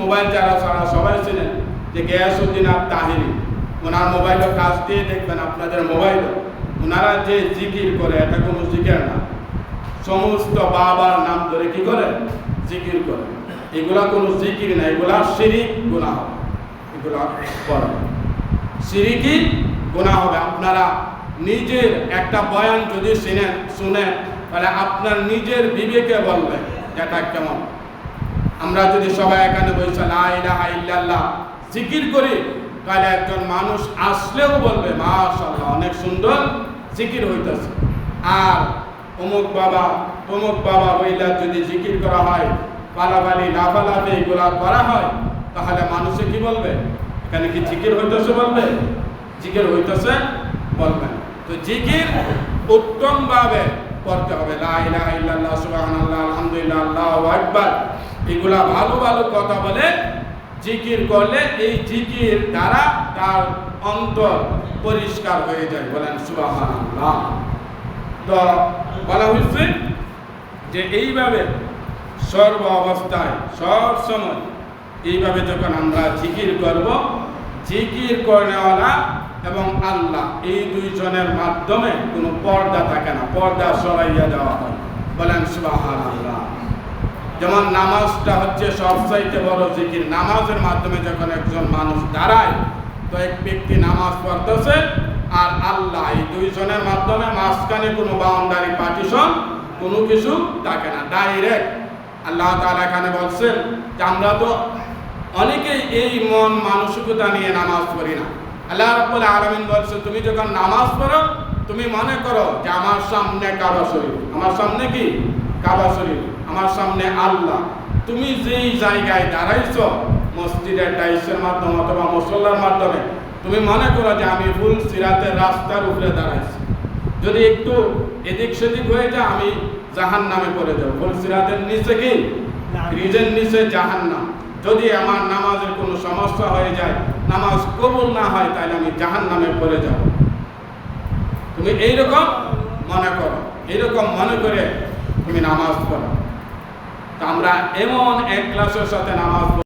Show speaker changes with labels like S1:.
S1: Mobile যারা সারা সবাই ছিলেন যে গিয়াসুদ্দিন আর তাহিরি। ওনার মোবাইলও কাজ দিয়ে দেখবেন আপনাদের মোবাইলও ওনারা যে জিকির করে, এটা কোনো জিকির না। সমস্ত বাবার নাম ধরে কি করে? জিকির করে। এগুলা কোনো জিকির না, এগুলা শিরিক গুণা হবে। এগুলা করে সিরিকি গুণা হবে। আপনারা নিজের একটা বয়ান যদি শুনেন শুনেন, তাহলে আপনার নিজের বিবেকে বলবে যেটা কেমন। আমরা যদি সবাই এখানে বলছে ইলাহা জিকির করি, তাহলে একজন মানুষ আসলেও বলবে মা মাশাআল্লাহ, অনেক সুন্দর জিকির হইতেছে। আর অমুক বাবা তমুক বাবা বইলা যদি জিকির করা হয় পালাপালি লাফালাফি এগুলা করা হয়, তাহলে মানুষে কি বলবে? এখানে কি জিকির হইতেছে? বলবে। জিকির হইতেছে? বলবেন তো জিকির উত্তমভাবে করতে হবে। লা ইলাহা ইল্লাল্লাহ, সুবহানাল্লাহ, আলহামদুলিল্লাহ আকবার। এগুলা ভালো ভালো কথা বলে জিকির করলে এই জিকির দ্বারা তার অন্তর পরিষ্কার হয়ে যায়। বলেন, সুবহানাল্লাহ। তো বলা হয়েছে যে এইভাবে সর্ব অবস্থায়, সব সময় এইভাবে যখন আমরা জিকির করব, জিকির করেওয়ালা এবং আল্লাহ এই দুইজনের মাধ্যমে কোনো পর্দা থাকে না, পর্দা সরাইয়া দেওয়া হয়। বলেন সুবাহান আল্লাহ যেমন নামাজটা হচ্ছে সবচাইতে বড় জিকির। নামাজের মাধ্যমে যখন একজন মানুষ দাঁড়ায়, তো এক ব্যক্তি নামাজ পড়তেছে আর আল্লাহ এই দুইজনের মাধ্যমে মাঝখানে কোনো বাউন্ডারি পার্টিশন কোনো কিছু থাকে না। ডাইরেক্ট আল্লাহ তাআলা এখানে বলছেন যে আমরা তো অনেকেই এই মন মানসিকতা নিয়ে নামাজ পড়ি না। আল্লাহ রাব্বুল আলামিন বলছে, তুমি যখন নামাজ পড়ো, তুমি মনে করো যে আমার সামনে কাবা শরীফ। আমার সামনে কি? কাবা শরীফ আমার সামনে আল্লাহ। তুমি যেই জায়গায় দাঁড়াইছ মসজিদের টাইসের মাধ্যমে অথবা মুসল্লার মাধ্যমে তুমি মনে করো যে আমি ভুল সিরাতের রাস্তার উপরে দাঁড়াইছি। যদি একটু এদিক সেদিক হয়ে যায় আমি জাহান নামে পড়ে যাব। ভুল সিরাতের নিচে কি? ব্রিজের নিচে জাহান নাম যদি আমার নামাজের কোনো সমস্যা হয়ে যায় নামাজ কবুল না হয় তাহলে আমি জাহান নামে পড়ে যাব। তুমি এইরকম মনে করো। এইরকম মনে করে তুমি নামাজ পড়ো। আমরা এমন এক ক্লাসের সাথে নামাজ